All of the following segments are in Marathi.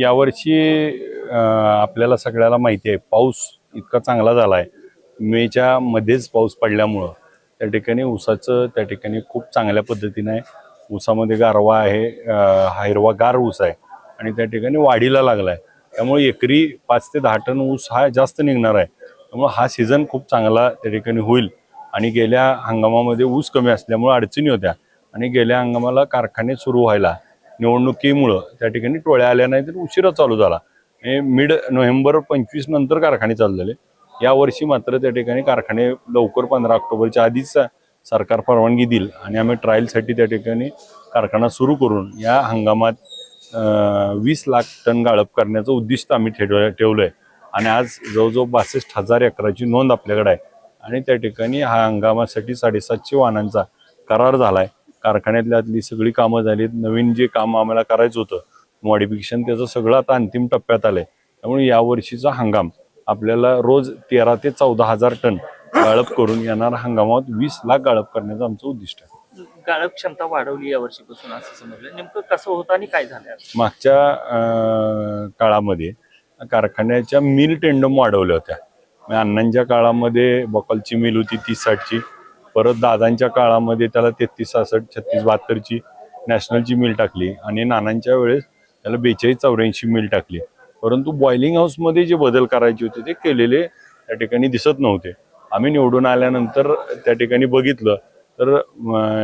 यावर्षी आपल्याला सगळ्याला माहिती आहे पाऊस इतका चांगला झाला आहे मेच्या मध्येच पाऊस पडल्यामुळं त्या ठिकाणी ऊसाचं त्या ठिकाणी खूप चांगल्या पद्धतीनं आहे. ऊसामध्ये गारवा आहे हा हिरवा गार ऊस आहे आणि त्या ठिकाणी वाढीला लागला आहे त्यामुळे एकरी पाच ते दहा टन ऊस हा जास्त निघणार आहे. त्यामुळे हा सीझन खूप चांगला त्या ठिकाणी होईल. आणि गेल्या हंगामामध्ये ऊस कमी असल्यामुळे अडचणी होत्या. आणि गेल्या हंगामाला कारखाने सुरू व्हायला निवडणुकीमुळं त्या ठिकाणी टोळ्या आल्या नाही तर उशिरा चालू झाला. हे मिड नोव्हेंबर पंचवीस नंतर कारखाने चालू झाले यावर्षी मात्र त्या ठिकाणी कारखाने लवकर पंधरा ऑक्टोबरच्या आधीच सरकार परवानगी देईल आणि आम्ही ट्रायलसाठी त्या ठिकाणी कारखाना सुरू करून या हंगामात वीस लाख टन गाळप करण्याचं उद्दिष्ट आम्ही ठेव ठेवलं आहे आणि आज जवळजवळ बासष्ट हजार एकराची नोंद आपल्याकडे आहे. आणि त्या ठिकाणी हा हंगामासाठी साडेसातशे वाहनांचा करार झाला आहे कारखान्यातली सगळी कामं झालीत. नवीन जे काम आम्हाला करायचं होतं मॉडिफिकेशन त्याचं सगळं आता अंतिम टप्प्यात आलंय. त्यामुळे यावर्षीचा हंगाम. आपल्याला रोज तेरा ते चौदा हजार टन गाळप करून येणारा हंगामात वीस लाख गाळप करण्याचं आमचं उद्दिष्ट आहे. गाळप क्षमता वाढवली या वर्षीपासून असं समजलं. नेमकं कसं होतं आणि काय झालं? मागच्या काळामध्ये कारखान्याच्या मिल टेंडम वाढवल्या होत्या. म्हणजे अण्णांच्या काळामध्ये बकलची मिल होती तीस साठची. परत दादांच्या काळामध्ये त्याला तेहतीस सहासष्ट छत्तीस बहात्तरची नॅशनलची मिल टाकली आणि नानांच्या वेळेस त्याला बेचाळीस चौऱ्याऐंशी मिल टाकली. परंतु बॉइलिंग हाऊसमध्ये जे बदल करायचे होते ते केलेले त्या ठिकाणी दिसत नव्हते. आम्ही निवडून आल्यानंतर त्या ठिकाणी बघितलं तर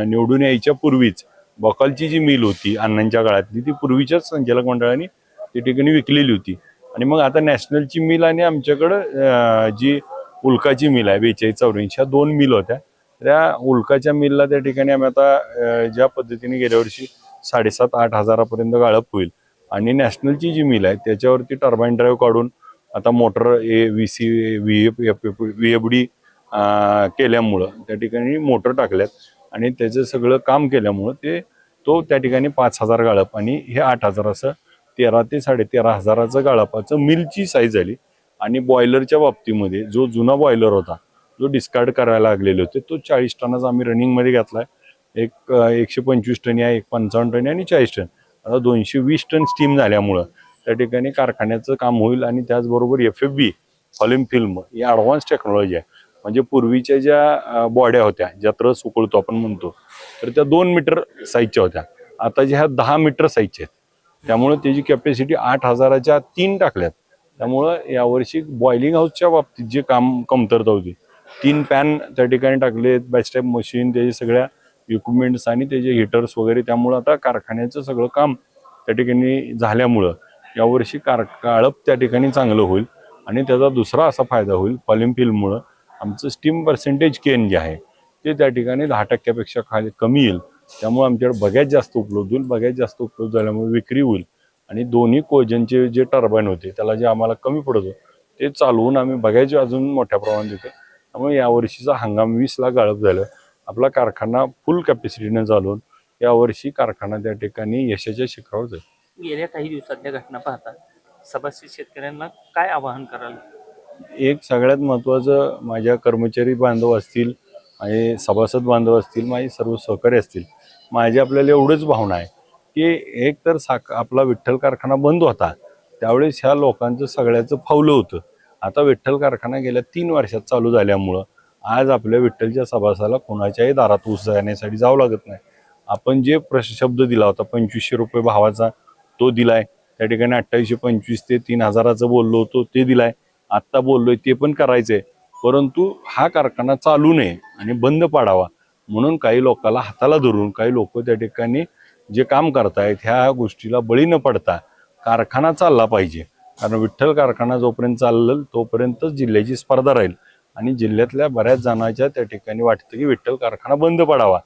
निवडून यायच्या पूर्वीच बकालची जी मिल होती अण्णांच्या काळातली ती पूर्वीच्याच संचालक मंडळाने त्या ठिकाणी विकलेली होती. आणि मग आता नॅशनलची मिल आणि आमच्याकडं जी उल्काची मिल आहे बेचाळीस चौऱ्याऐंशी ह्या दोन मिल होत्या. त्या उल्काच्या मिलला त्या ठिकाणी आम्ही आता ज्या पद्धतीने गेल्या वर्षी साडेसात आठ हजारापर्यंत गाळप होईल. आणि नॅशनलची जी मिल आहे त्याच्यावरती टर्बाईन ड्राईव्ह काढून आता motor A V C V F V F D केल्यामुळं त्या ठिकाणी मोटर टाकल्यात. आणि त्याचं सगळं काम केल्यामुळं ते तो त्या ठिकाणी पाच हजार गाळप आणि हे आठ हजार असं तेरा ते साडेतेरा हजाराचं गाळपाचं मिलची साईज झाली. आणि बॉयलरच्या बाबतीमध्ये जो जुना बॉयलर होता जो डिस्कार्ड करायला लागलेले होते तो चाळीस टनाचा आम्ही रनिंगमध्ये घेतलाय. एक एकशे पंचवीस टन आहे एक पंचावन्न टन आणि चाळीस टन. आता दोनशे वीस टन स्टीम झाल्यामुळं त्या ठिकाणी कारखान्याचं काम होईल आणि त्याचबरोबर एफ एफ बी फॉलिम फिल्म ही ॲडव्हान्स टेक्नॉलॉजी आहे. म्हणजे पूर्वीच्या ज्या बॉड्या होत्या ज्या रस उकळतो आपण म्हणतो तर त्या दोन मीटर साईजच्या होत्या. आता ज्या ह्या दहा मीटर साईजच्या आहेत त्यामुळे त्याची कॅपॅसिटी आठ हजाराच्या तीन टाकल्यात. त्यामुळं यावर्षी बॉइलिंग हाऊसच्या बाबतीत जे काम कमतरता होती तीन पॅन त्या ठिकाणी टाकले बॅस्टॅप मशीन त्याचे सगळ्या इक्विपमेंट्स आणि त्याचे हिटर्स वगैरे. त्यामुळं आता कारखान्याचं सगळं काम त्या ठिकाणी झाल्यामुळं यावर्षी कार काळप त्या ठिकाणी चांगलं होईल आणि त्याचा दुसरा असा फायदा होईल पॉलिम्फिलमुळं आमचं स्टीम पर्सेंटेज केन जे आहे ते त्या ठिकाणी दहा टक्क्यापेक्षा खाली कमी येईल. त्यामुळे आमच्याकडे बघ्यात जास्त उपलब्ध होईल बघ्यात जास्त उपलब्ध झाल्यामुळे विक्री होईल. आणि दोन्ही कोजनचे जे टर्बाईन होते त्याला जे आम्हाला कमी पडत होतं ते चालवून आम्ही बघायचे अजून मोठ्या प्रमाणात देतो त्यामुळे यावर्षीचा हंगाम वीस लाख गाळप झालं. आपला कारखाना फुल कॅपॅसिटीने चालवून यावर्षी कारखाना त्या ठिकाणी यशाच्या शिखरावर जाईल. गेल्या काही दिवसातल्या घटना पाहता सभासद शेतकऱ्यांना काय आवाहन कराल? एक सगळ्यात महत्त्वाचं माझ्या कर्मचारी बांधव असतील माझे सभासद बांधव असतील माझे सर्व सहकारी असतील माझी आपल्याला एवढंच भावना आहे की एक तर साक आपला विठ्ठल कारखाना बंद होता. त्यावेळेस ह्या लोकांचं सगळ्याचं फावलं होतं. आता विठ्ठल कारखाना गेल्या तीन वर्षात चालू झाल्यामुळं आज आपल्या विठ्ठलच्या सभासाला कोणाच्याही दारात ऊस जाण्यासाठी जावं लागत नाही. आपण जे प्रश शब्द दिला होता पंचवीसशे रुपये भावाचा तो दिलाय. त्या ठिकाणी अठ्ठावीसशे पंचवीस ते तीन हजाराचं बोललो होतो ते दिलाय. आत्ता बोललोय ते पण करायचंय. परंतु हा कारखाना चालू नये आणि बंद पाडावा म्हणून काही लोकांना हाताला धरून काही लोक त्या ठिकाणी जे काम करतायत ह्या गोष्टीला बळी न पडता कारखाना चालला पाहिजे. कारण विठ्ठल कारखाना जोपर्यंत चाललं तोपर्यंतच जिल्ह्याची स्पर्धा राहील. आणि जिल्ह्यातल्या बऱ्याच जणांच्या त्या ठिकाणी वाटतं की विठ्ठल कारखाना बंद पडावा.